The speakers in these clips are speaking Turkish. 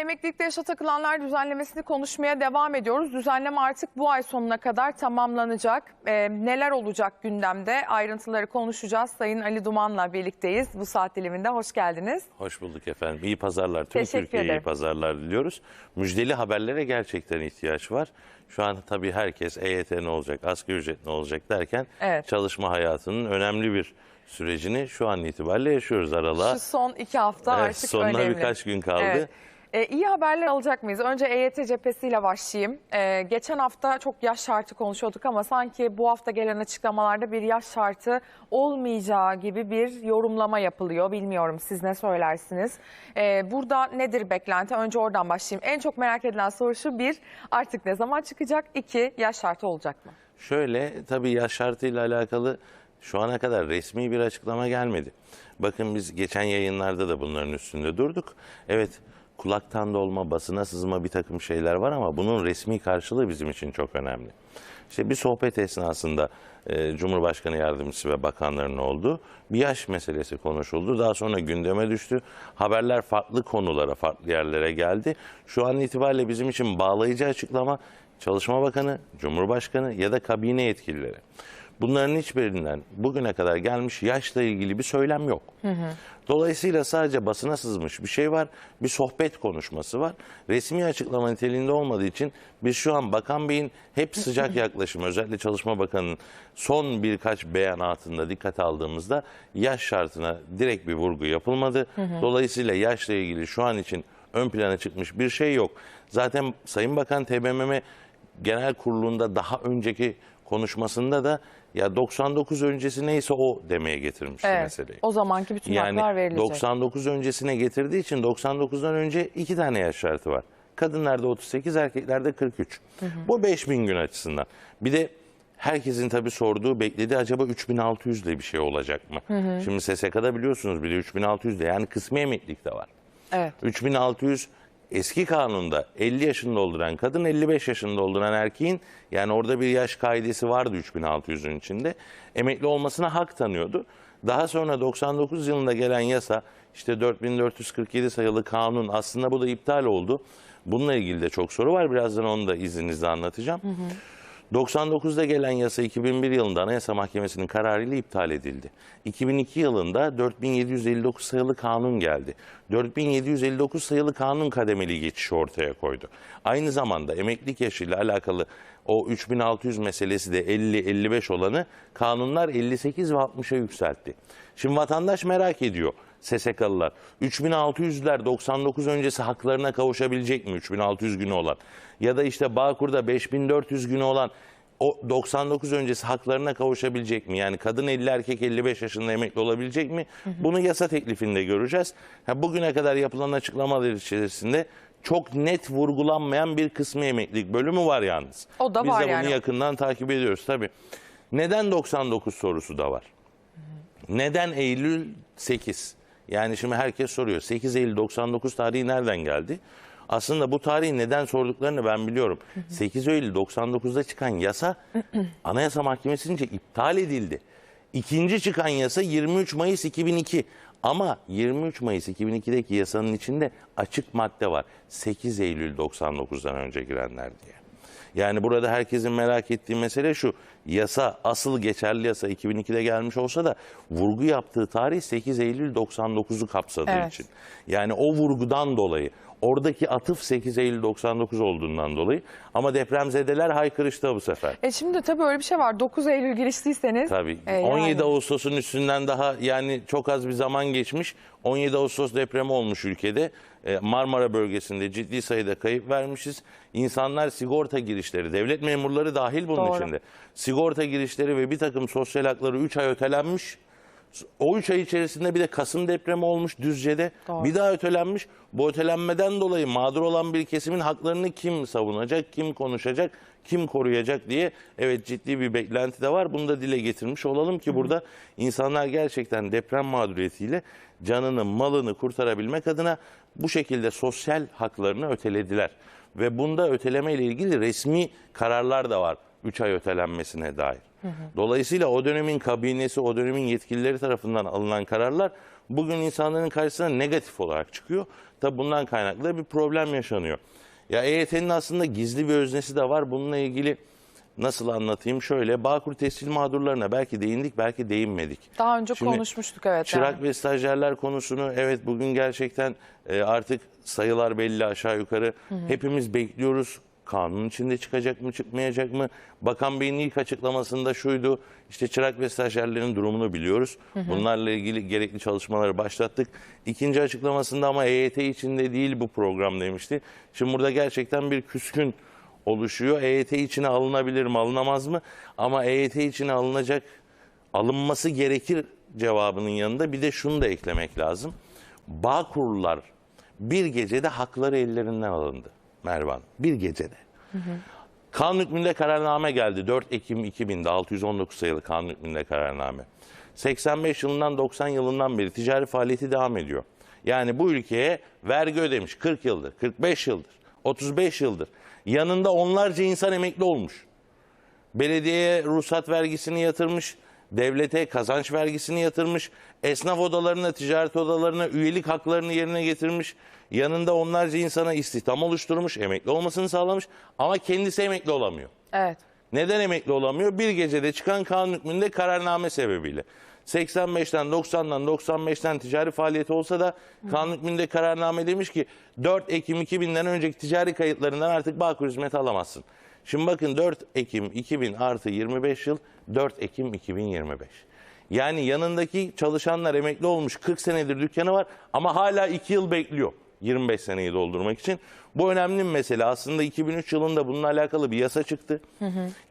Emeklilikte yaşa takılanlar düzenlemesini konuşmaya devam ediyoruz. Düzenleme artık bu ay sonuna kadar tamamlanacak. Ee, neler olacak gündemde ayrıntıları konuşacağız. Sayın Ali Duman'la birlikteyiz. Bu saat diliminde hoş geldiniz. Hoş bulduk efendim. İyi pazarlar. Tüm Teşekkür Türkiye'ye iyi ederim. pazarlar diliyoruz. Müjdeli haberlere gerçekten ihtiyaç var. Şu an tabii herkes EYT ne olacak, asgari ücret ne olacak derken Evet. çalışma hayatının önemli bir sürecini şu an itibariyle yaşıyoruz aralığa. Şu son iki hafta Evet, artık sonuna önemli. birkaç gün kaldı. Evet. Ee, iyi haberler alacak mıyız? Önce EYT cephesiyle başlayayım. Ee, geçen hafta çok yaş şartı konuşuyorduk ama sanki bu hafta gelen açıklamalarda bir yaş şartı olmayacağı gibi bir yorumlama yapılıyor. Bilmiyorum siz ne söylersiniz? Ee, burada nedir beklenti? Önce oradan başlayayım. En çok merak edilen soru şu. Bir, artık ne zaman çıkacak? İki, yaş şartı olacak mı? Şöyle tabii yaş şartıyla alakalı şu ana kadar resmi bir açıklama gelmedi. Bakın biz geçen yayınlarda da bunların üstünde durduk. Evet kulaktan dolma, basına sızma bir takım şeyler var ama bunun resmi karşılığı bizim için çok önemli. İşte bir sohbet esnasında e, Cumhurbaşkanı Yardımcısı ve bakanların olduğu bir yaş meselesi konuşuldu. Daha sonra gündeme düştü. Haberler farklı konulara, farklı yerlere geldi. Şu an itibariyle bizim için bağlayıcı açıklama Çalışma Bakanı, Cumhurbaşkanı ya da kabine yetkilileri. Bunların hiçbirinden bugüne kadar gelmiş yaşla ilgili bir söylem yok. Dolayısıyla sadece basına sızmış bir şey var, bir sohbet konuşması var. Resmi açıklama niteliğinde olmadığı için biz şu an Bakan Bey'in hep sıcak yaklaşımı, özellikle Çalışma Bakanı'nın son birkaç beyanatında dikkat aldığımızda yaş şartına direkt bir vurgu yapılmadı. Dolayısıyla yaşla ilgili şu an için ön plana çıkmış bir şey yok. Zaten Sayın Bakan TBMM Genel Kurulu'nda daha önceki konuşmasında da ya 99 öncesi neyse o demeye getirmişti meseleyi. O zamanki bütün Yani haklar verilecek. 99 öncesine getirdiği için 99'dan önce iki tane yaş şartı var. Kadınlarda 38, erkeklerde 43. Bu 5000 gün açısından. Bir de herkesin tabii sorduğu, beklediği acaba 3600 ile bir şey olacak mı? Şimdi SSK'da biliyorsunuz bir de 3600 de yani kısmi emeklilik de var. Evet. 3600 eski kanunda 50 yaşını dolduran kadın 55 yaşını dolduran erkeğin yani orada bir yaş kaidesi vardı 3600'ün içinde. Emekli olmasına hak tanıyordu. Daha sonra 99 yılında gelen yasa işte 4447 sayılı kanun aslında bu da iptal oldu. Bununla ilgili de çok soru var. Birazdan onu da izninizle anlatacağım. 99'da gelen yasa 2001 yılında Anayasa Mahkemesi'nin kararıyla iptal edildi. 2002 yılında 4759 sayılı kanun geldi. 4759 sayılı kanun kademeli geçişi ortaya koydu. Aynı zamanda emeklilik yaşıyla alakalı o 3600 meselesi de 50-55 olanı kanunlar 58 ve 60'a yükseltti. Şimdi vatandaş merak ediyor. SSK'lılar. 3600'ler 99 öncesi haklarına kavuşabilecek mi 3600 günü olan? Ya da işte Bağkur'da 5400 günü olan o 99 öncesi haklarına kavuşabilecek mi? Yani kadın 50 erkek 55 yaşında emekli olabilecek mi? Bunu yasa teklifinde göreceğiz. Ha, bugüne kadar yapılan açıklamalar içerisinde çok net vurgulanmayan bir kısmı emeklilik bölümü var yalnız. O da Biz var de bunu yani. yakından takip ediyoruz tabii. Neden 99 sorusu da var? Neden Eylül 8? Yani şimdi herkes soruyor. 8 Eylül 99 tarihi nereden geldi? Aslında bu tarihi neden sorduklarını ben biliyorum. 8 Eylül 99'da çıkan yasa Anayasa Mahkemesi'nce iptal edildi. İkinci çıkan yasa 23 Mayıs 2002. Ama 23 Mayıs 2002'deki yasanın içinde açık madde var. 8 Eylül 99'dan önce girenler diye. Yani burada herkesin merak ettiği mesele şu. Yasa asıl geçerli yasa 2002'de gelmiş olsa da vurgu yaptığı tarih 8 Eylül 99'u kapsadığı Evet. için. Yani o vurgudan dolayı oradaki atıf 8 Eylül 99 olduğundan dolayı ama depremzedeler haykırıştı bu sefer. E şimdi tabii öyle bir şey var. 9 Eylül girişliyseniz. Tabii. e, yani- 17 Ağustos'un üstünden daha yani çok az bir zaman geçmiş. 17 Ağustos depremi olmuş ülkede. Ee, Marmara bölgesinde ciddi sayıda kayıp vermişiz. İnsanlar sigorta girişleri, devlet memurları dahil bunun Doğru. içinde. Sigorta girişleri ve bir takım sosyal hakları 3 ay ötelenmiş. O 3 ay içerisinde bir de Kasım depremi olmuş Düzce'de. Doğru. Bir daha ötelenmiş. Bu ötelenmeden dolayı mağdur olan bir kesimin haklarını kim savunacak, kim konuşacak, kim koruyacak diye evet ciddi bir beklenti de var. Bunu da dile getirmiş olalım ki burada insanlar gerçekten deprem mağduriyetiyle canını, malını kurtarabilmek adına bu şekilde sosyal haklarını ötelediler. Ve bunda öteleme ile ilgili resmi kararlar da var 3 ay ötelenmesine dair. Dolayısıyla o dönemin kabinesi, o dönemin yetkilileri tarafından alınan kararlar bugün insanların karşısına negatif olarak çıkıyor. Tabi bundan kaynaklı da bir problem yaşanıyor. Ya EYT'nin aslında gizli bir öznesi de var. Bununla ilgili nasıl anlatayım? Şöyle Bağkur tescil mağdurlarına belki değindik belki değinmedik. Daha önce Şimdi konuşmuştuk evet. Çırak yani. ve stajyerler konusunu evet bugün gerçekten e, artık sayılar belli aşağı yukarı. Hepimiz bekliyoruz. Kanun içinde çıkacak mı çıkmayacak mı? Bakan Bey'in ilk açıklamasında şuydu. İşte çırak ve stajyerlerin durumunu biliyoruz. Bunlarla ilgili gerekli çalışmaları başlattık. İkinci açıklamasında ama EYT içinde değil bu program demişti. Şimdi burada gerçekten bir küskün oluşuyor. EYT içine alınabilir mi alınamaz mı? Ama EYT içine alınacak alınması gerekir cevabının yanında bir de şunu da eklemek lazım. Bağkurlar bir gecede hakları ellerinden alındı Mervan. Bir gecede. Kanun hükmünde kararname geldi. 4 Ekim 2000'de 619 sayılı kanun hükmünde kararname. 85 yılından 90 yılından beri ticari faaliyeti devam ediyor. Yani bu ülkeye vergi ödemiş 40 yıldır, 45 yıldır, 35 yıldır. Yanında onlarca insan emekli olmuş. Belediyeye ruhsat vergisini yatırmış, devlete kazanç vergisini yatırmış, esnaf odalarına, ticaret odalarına üyelik haklarını yerine getirmiş, yanında onlarca insana istihdam oluşturmuş, emekli olmasını sağlamış ama kendisi emekli olamıyor. Evet. Neden emekli olamıyor? Bir gecede çıkan kanun hükmünde kararname sebebiyle. 85'ten 90'dan 95'ten ticari faaliyeti olsa da kanun hükmünde kararname demiş ki 4 Ekim 2000'den önceki ticari kayıtlarından artık Bağkur hizmeti alamazsın. Şimdi bakın 4 Ekim 2000 artı 25 yıl 4 Ekim 2025. Yani yanındaki çalışanlar emekli olmuş 40 senedir dükkanı var ama hala 2 yıl bekliyor 25 seneyi doldurmak için. Bu önemli bir mesele. Aslında 2003 yılında bununla alakalı bir yasa çıktı.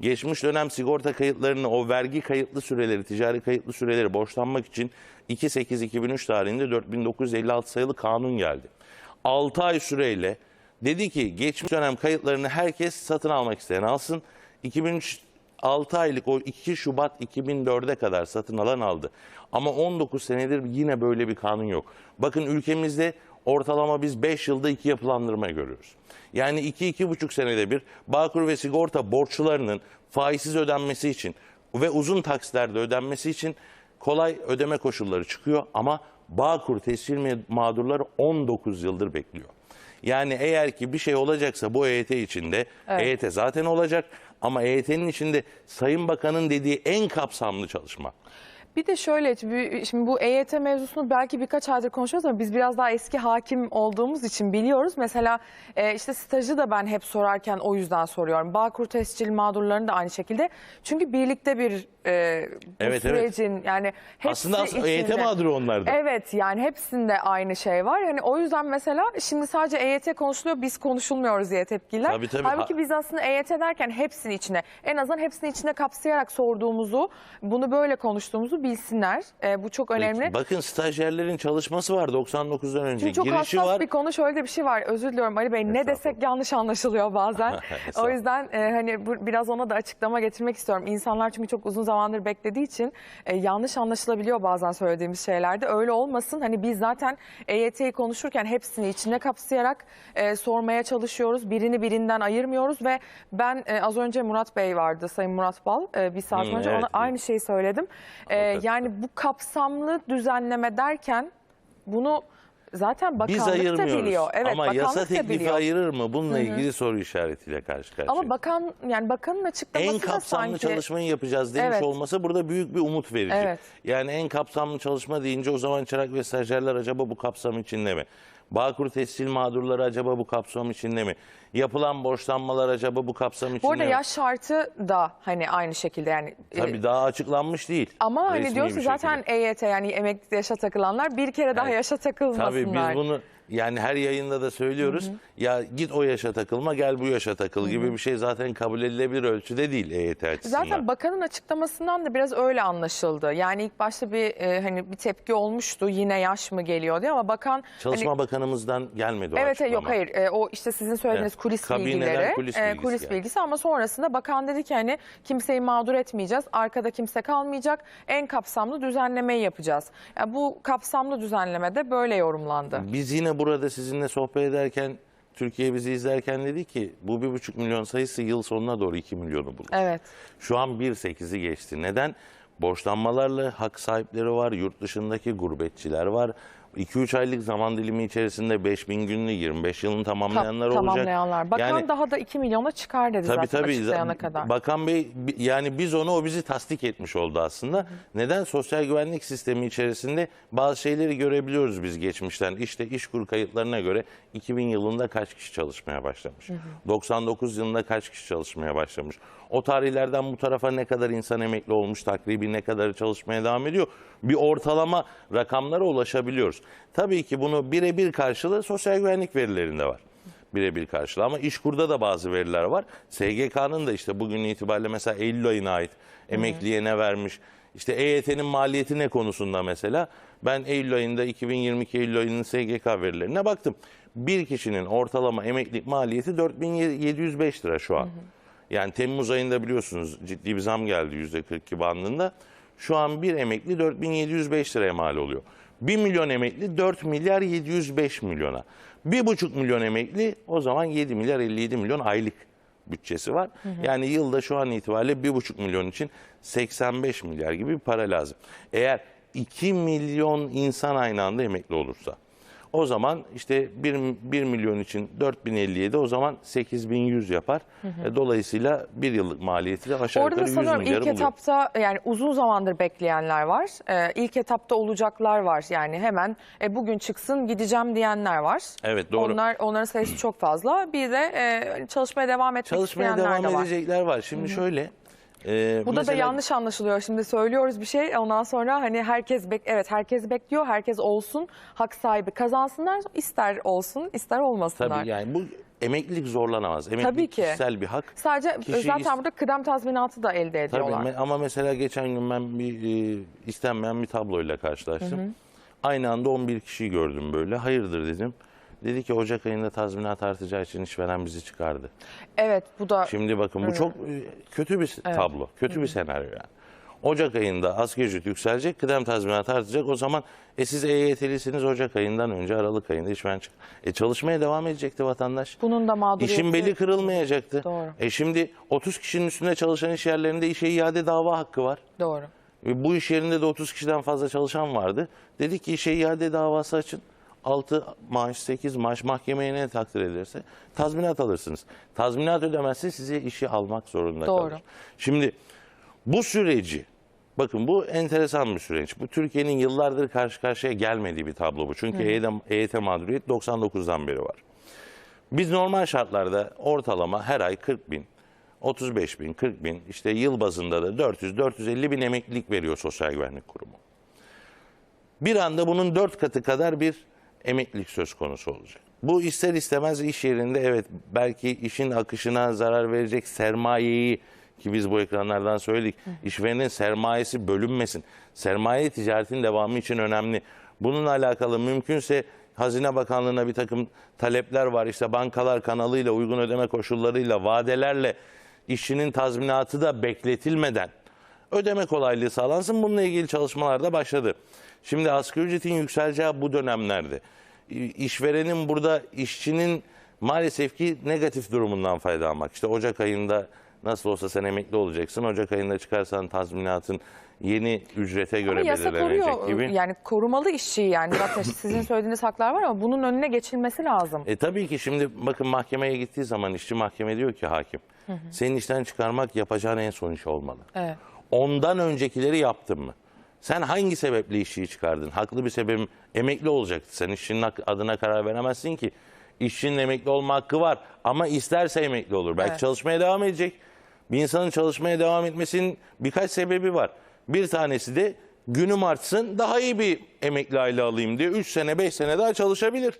Geçmiş dönem sigorta kayıtlarını, o vergi kayıtlı süreleri, ticari kayıtlı süreleri borçlanmak için 2.8.2003 tarihinde 4956 sayılı kanun geldi. 6 ay süreyle dedi ki geçmiş dönem kayıtlarını herkes satın almak isteyen alsın. 2003 6 aylık o 2 Şubat 2004'e kadar satın alan aldı. Ama 19 senedir yine böyle bir kanun yok. Bakın ülkemizde ortalama biz 5 yılda 2 yapılandırma görüyoruz. Yani 2-2,5 senede bir Bağkur ve sigorta borçlarının faizsiz ödenmesi için ve uzun takslerde ödenmesi için kolay ödeme koşulları çıkıyor ama Bağkur tescil mağdurları 19 yıldır bekliyor. Yani eğer ki bir şey olacaksa bu EYT içinde, EYT zaten olacak ama EYT'nin içinde Sayın Bakan'ın dediği en kapsamlı çalışma. Bir de şöyle şimdi bu EYT mevzusunu belki birkaç aydır konuşuyoruz ama biz biraz daha eski hakim olduğumuz için biliyoruz. Mesela e, işte stajı da ben hep sorarken o yüzden soruyorum. Bağkur tescil mağdurlarını da aynı şekilde. Çünkü birlikte bir e, bu Evet, evet. sürecin yani hepsi Aslında aslında EYT içinde- mağduru onlar da. Evet yani hepsinde aynı şey var. Hani o yüzden mesela şimdi sadece EYT konuşuluyor biz konuşulmuyoruz diye tepkiler. Tabii, tabii. Halbuki Ha- biz aslında EYT derken hepsini içine en azından hepsini içine kapsayarak sorduğumuzu bunu böyle konuştuğumuzu bilsinler. Ee, bu çok önemli. Peki, bakın stajyerlerin çalışması var 99'dan önce. Şimdi çok Girişi hassas var. bir konu şöyle de bir şey var. Özür diliyorum Ali Bey. Ne desek yanlış anlaşılıyor bazen. o yüzden e, hani bu, biraz ona da açıklama getirmek istiyorum. İnsanlar çünkü çok uzun zamandır beklediği için e, yanlış anlaşılabiliyor bazen söylediğimiz şeylerde. Öyle olmasın. Hani biz zaten EYT'yi konuşurken hepsini içine kapsayarak e, sormaya çalışıyoruz. Birini birinden ayırmıyoruz ve ben e, az önce Murat Bey vardı. Sayın Murat Bal e, bir saat Hı, önce evet. ona aynı şeyi söyledim. E, yani bu kapsamlı düzenleme derken bunu zaten Biz bakanlık da ayırmıyoruz. biliyor. Evet, Ama yasa bakanlık da teklifi biliyor. ayırır mı? Bununla ilgili soru işaretiyle karşı karşıyayız. Ama bakan yani bakanın açıklaması en da kapsamlı sanki çalışmayı yapacağız demiş Evet. olması burada büyük bir umut verici. Evet. Yani en kapsamlı çalışma deyince o zaman çırak ve stajyerler acaba bu kapsam içinde mi? Bağkur tescil mağdurları acaba bu kapsam içinde mi? Yapılan borçlanmalar acaba bu kapsam içinde bu arada mi? yaş şartı da hani aynı şekilde yani e, Tabii daha açıklanmış değil. ama hani resmi diyorsun bir zaten şekilde. EYT yani emekli yaşa takılanlar bir kere daha Evet. yaşa Tabii takılmasınlar. biz bunu yani her yayında da söylüyoruz. Ya git o yaşa takılma gel bu yaşa takıl gibi bir şey zaten kabul edilebilir ölçüde değil EYT açısından. Zaten bakanın açıklamasından da biraz öyle anlaşıldı. Yani ilk başta bir e, hani bir tepki olmuştu yine yaş mı geliyor diye ama bakan Çalışma hani, Bakanımızdan gelmedi o Evet açıklama. yok hayır E, o işte sizin söylediğiniz Evet. kulis Kabineden bilgileri kulis e, bilgisi kulis geldi. bilgisi ama sonrasında bakan dedi ki hani kimseyi mağdur etmeyeceğiz arkada kimse kalmayacak en kapsamlı düzenlemeyi yapacağız. Yani bu kapsamlı düzenlemede böyle yorumlandı. Biz yine burada sizinle sohbet ederken Türkiye bizi izlerken dedi ki bu bir buçuk milyon sayısı yıl sonuna doğru 2 milyonu bulur. Evet. Şu an 1.8'i geçti. Neden? Borçlanmalarla hak sahipleri var, yurt dışındaki gurbetçiler var. 2-3 aylık zaman dilimi içerisinde 5000 günlü 25 yılını Ta- tamamlayanlar olacak. tamamlayanlar. Bakan Yani- daha da 2 milyona çıkar dedi Tabii zaten tabii. açıklayana kadar. Bakan Bey yani biz onu o bizi tasdik etmiş oldu aslında. Neden? Sosyal güvenlik sistemi içerisinde bazı şeyleri görebiliyoruz biz geçmişten. İşte işkur kayıtlarına göre 2000 yılında kaç kişi çalışmaya başlamış? 99 yılında kaç kişi çalışmaya başlamış? O tarihlerden bu tarafa ne kadar insan emekli olmuş, takribi ne kadarı çalışmaya devam ediyor? Bir ortalama rakamlara ulaşabiliyoruz. Tabii ki bunu birebir karşılığı sosyal güvenlik verilerinde var birebir karşılığı. Ama İşkur'da da bazı veriler var. SGK'nın da işte bugün itibariyle mesela Eylül ayına ait emekliye ne vermiş, işte EYT'nin maliyeti ne konusunda mesela ben Eylül ayında 2022 Eylül ayının SGK verilerine baktım. Bir kişinin ortalama emeklilik maliyeti 4705 lira şu an. Yani Temmuz ayında biliyorsunuz ciddi bir zam geldi %42 bandında. Şu an bir emekli 4705 liraya mal oluyor. 1 milyon emekli 4 milyar 705 milyona. 1,5 milyon emekli o zaman 7 milyar 57 milyon aylık bütçesi var. Yani yılda şu an itibariyle 1,5 milyon için 85 milyar gibi bir para lazım. Eğer 2 milyon insan aynı anda emekli olursa o zaman işte 1, 1 milyon için 4057 o zaman 8100 yapar. E, Dolayısıyla bir yıllık maliyeti de aşağı Orada da yukarı 100 sanıyorum milyarı ilk buluyor. etapta yani uzun zamandır bekleyenler var. Ee, ilk etapta olacaklar var. Yani hemen e, bugün çıksın gideceğim diyenler var. Evet, doğru. Onlar onların sayısı çok fazla. Bir de e, çalışmaya devam etmek Çalışmaya isteyenler devam de var. edecekler var. Şimdi şöyle. E, Burada mesela- da yanlış anlaşılıyor. Şimdi söylüyoruz bir şey. Ondan sonra hani herkes bek evet herkes bekliyor. Herkes olsun. Hak sahibi kazansınlar. ister olsun, ister olmasınlar. Tabii yani bu emeklilik zorlanamaz. Emeklilik Tabii ki. kişisel bir hak. Sadece Kişi zaten burada kıdem tazminatı da elde Tabii ediyorlar. me- ama mesela geçen gün ben bir e, istenmeyen bir tabloyla karşılaştım. Aynı anda 11 kişiyi gördüm böyle. Hayırdır dedim. Dedi ki Ocak ayında tazminat artacağı için işveren bizi çıkardı. Evet bu da Şimdi bakın bu çok e, kötü bir tablo, kötü bir senaryo yani. Ocak ayında asgari ücret yükselecek, kıdem tazminatı artacak. O zaman e siz EYT'lisiniz Ocak ayından önce Aralık ayında işveren çık. E çalışmaya devam edecekti vatandaş. bunun da mağduriyeti. İşin beli kırılmayacaktı. Doğru. E şimdi 30 kişinin üstünde çalışan iş yerlerinde işe iade dava hakkı var. Doğru. Ve bu iş yerinde de 30 kişiden fazla çalışan vardı. Dedi ki işe iade davası açın. 6 maaş, 8 maaş mahkemeye ne takdir ederse tazminat alırsınız. Tazminat ödemezse size işi almak zorunda Doğru. kalır. Şimdi bu süreci bakın bu enteresan bir süreç. Bu Türkiye'nin yıllardır karşı karşıya gelmediği bir tablo bu. Çünkü EYT, EYT mağduriyet 99'dan beri var. Biz normal şartlarda ortalama her ay 40 bin, 35 bin, 40 bin, işte yıl bazında da 400-450 bin emeklilik veriyor Sosyal Güvenlik Kurumu. Bir anda bunun dört katı kadar bir emeklilik söz konusu olacak. Bu ister istemez iş yerinde evet belki işin akışına zarar verecek sermayeyi ki biz bu ekranlardan söyledik. İşverenin sermayesi bölünmesin. Sermaye ticaretin devamı için önemli. Bununla alakalı mümkünse Hazine Bakanlığı'na bir takım talepler var. İşte bankalar kanalıyla, uygun ödeme koşullarıyla, vadelerle işçinin tazminatı da bekletilmeden ödeme kolaylığı sağlansın. Bununla ilgili çalışmalar da başladı. Şimdi asgari ücretin yükseleceği bu dönemlerde işverenin burada işçinin maalesef ki negatif durumundan faydalanmak. İşte Ocak ayında nasıl olsa sen emekli olacaksın. Ocak ayında çıkarsan tazminatın yeni ücrete göre Ama belirlenecek koruyor gibi. yani korumalı işçi yani zaten sizin söylediğiniz haklar var ama bunun önüne geçilmesi lazım. E tabii ki şimdi bakın mahkemeye gittiği zaman işçi mahkeme diyor ki hakim senin işten çıkarmak yapacağın en son iş olmalı. Evet. Ondan öncekileri yaptın mı? Sen hangi sebeple işçiyi çıkardın? Haklı bir sebebim emekli olacaktı. Sen işçinin adına karar veremezsin ki. İşçinin emekli olma hakkı var ama isterse emekli olur. Belki Evet. çalışmaya devam edecek. Bir insanın çalışmaya devam etmesinin birkaç sebebi var. Bir tanesi de günüm artsın daha iyi bir emekli aile alayım diye 3 sene 5 sene daha çalışabilir.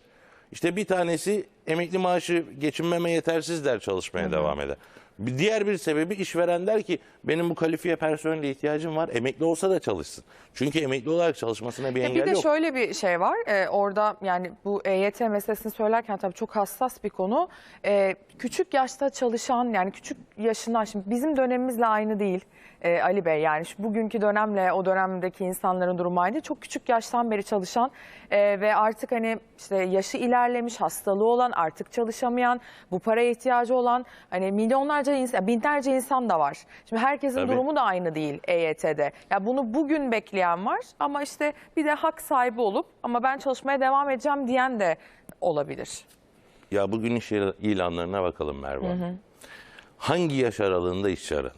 İşte bir tanesi emekli maaşı geçinmeme yetersiz der çalışmaya devam eder. Bir diğer bir sebebi işveren der ki benim bu kalifiye personele ihtiyacım var. Emekli olsa da çalışsın. Çünkü emekli olarak çalışmasına bir Ya engel bir de yok. şöyle bir şey var. Ee, orada yani bu EYT meselesini söylerken tabii çok hassas bir konu. Ee, küçük yaşta çalışan yani küçük yaşından şimdi bizim dönemimizle aynı değil. Ee, Ali Bey yani şu bugünkü dönemle o dönemdeki insanların durumu aynı. Çok küçük yaştan beri çalışan e, ve artık hani işte yaşı ilerlemiş, hastalığı olan artık çalışamayan, bu paraya ihtiyacı olan hani milyonlarca insan, binlerce insan da var. Şimdi herkesin Tabii. durumu da aynı değil EYT'de. Ya bunu bugün bekleyen var ama işte bir de hak sahibi olup ama ben çalışmaya devam edeceğim diyen de olabilir. Ya bugün iş ilanlarına bakalım Merve. Hanım. Hangi yaş aralığında işçi aranıyor?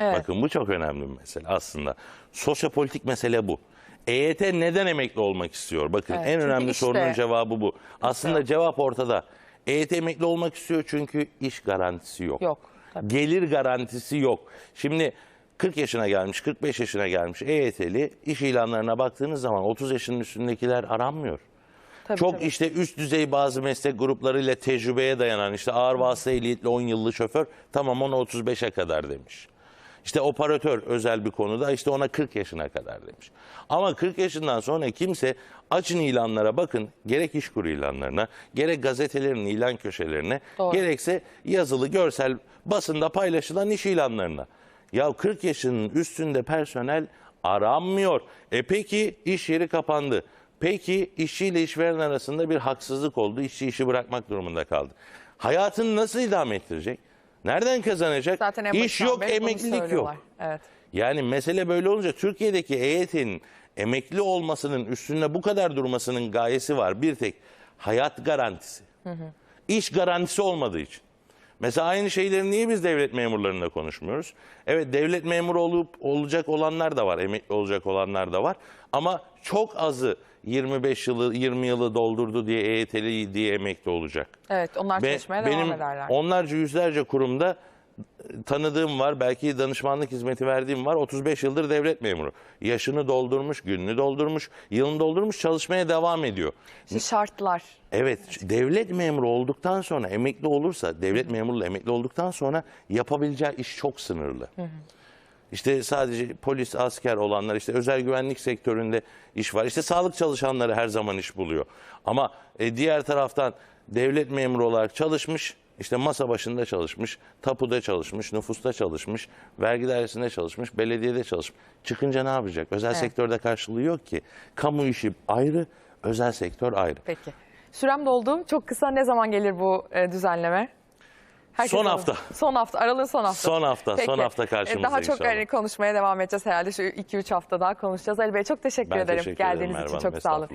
Evet. Bakın bu çok önemli bir mesele aslında. Sosyopolitik mesele bu. EYT neden emekli olmak istiyor? Bakın Evet, en önemli işte- sorunun cevabı bu. Aslında cevap ortada. EYT emekli olmak istiyor çünkü iş garantisi yok. Yok, tabii. Gelir garantisi yok. Şimdi 40 yaşına gelmiş, 45 yaşına gelmiş EYT'li iş ilanlarına baktığınız zaman 30 yaşının üstündekiler aranmıyor. Tabii, Çok tabii. işte üst düzey bazı meslek gruplarıyla tecrübeye dayanan işte ağır vasıta ehliyetli 10 yıllı şoför tamam ona 35'e kadar demiş. İşte operatör özel bir konuda işte ona 40 yaşına kadar demiş. Ama 40 yaşından sonra kimse açın ilanlara bakın gerek işkur ilanlarına gerek gazetelerin ilan köşelerine Doğru. gerekse yazılı görsel basında paylaşılan iş ilanlarına. Ya 40 yaşının üstünde personel aranmıyor. E peki iş yeri kapandı. Peki işçiyle işveren arasında bir haksızlık oldu. İşçi işi bırakmak durumunda kaldı. Hayatını nasıl idame ettirecek? Nereden kazanacak? Zaten en İş yok, emeklilik yok. Evet. Yani mesele böyle olunca Türkiye'deki EYT'nin emekli olmasının üstünde bu kadar durmasının gayesi var. Bir tek hayat garantisi. İş garantisi olmadığı için. Mesela aynı şeyleri niye biz devlet memurlarında konuşmuyoruz? Evet devlet memuru olup olacak olanlar da var, emekli olacak olanlar da var. Ama çok azı 25 yılı, 20 yılı doldurdu diye EYT'li diye emekli olacak. Evet onlar çalışmaya benim devam ederler. onlarca yüzlerce kurumda tanıdığım var. Belki danışmanlık hizmeti verdiğim var. 35 yıldır devlet memuru. Yaşını doldurmuş, gününü doldurmuş, yılını doldurmuş çalışmaya devam ediyor. İşte şartlar. Evet devlet memuru olduktan sonra emekli olursa devlet memurluğu emekli olduktan sonra yapabileceği iş çok sınırlı. İşte sadece polis, asker olanlar, işte özel güvenlik sektöründe iş var. İşte sağlık çalışanları her zaman iş buluyor. Ama e, diğer taraftan devlet memuru olarak çalışmış, işte masa başında çalışmış, tapuda çalışmış, nüfusta çalışmış, vergi dairesinde çalışmış, belediyede çalışmış. Çıkınca ne yapacak? Özel Evet. sektörde karşılığı yok ki. Kamu işi ayrı, özel sektör ayrı. Peki. Sürem doldu. Çok kısa ne zaman gelir bu e, düzenleme? Herkes Son alır. hafta. Son hafta. Aralığın son hafta. Son hafta, son hafta karşımızda Daha çok hani konuşmaya devam edeceğiz herhalde. Şu 2-3 hafta daha konuşacağız. Ali Bey çok teşekkür Ben ederim teşekkür ederim geldiğiniz Merve için. Çok sağ olun.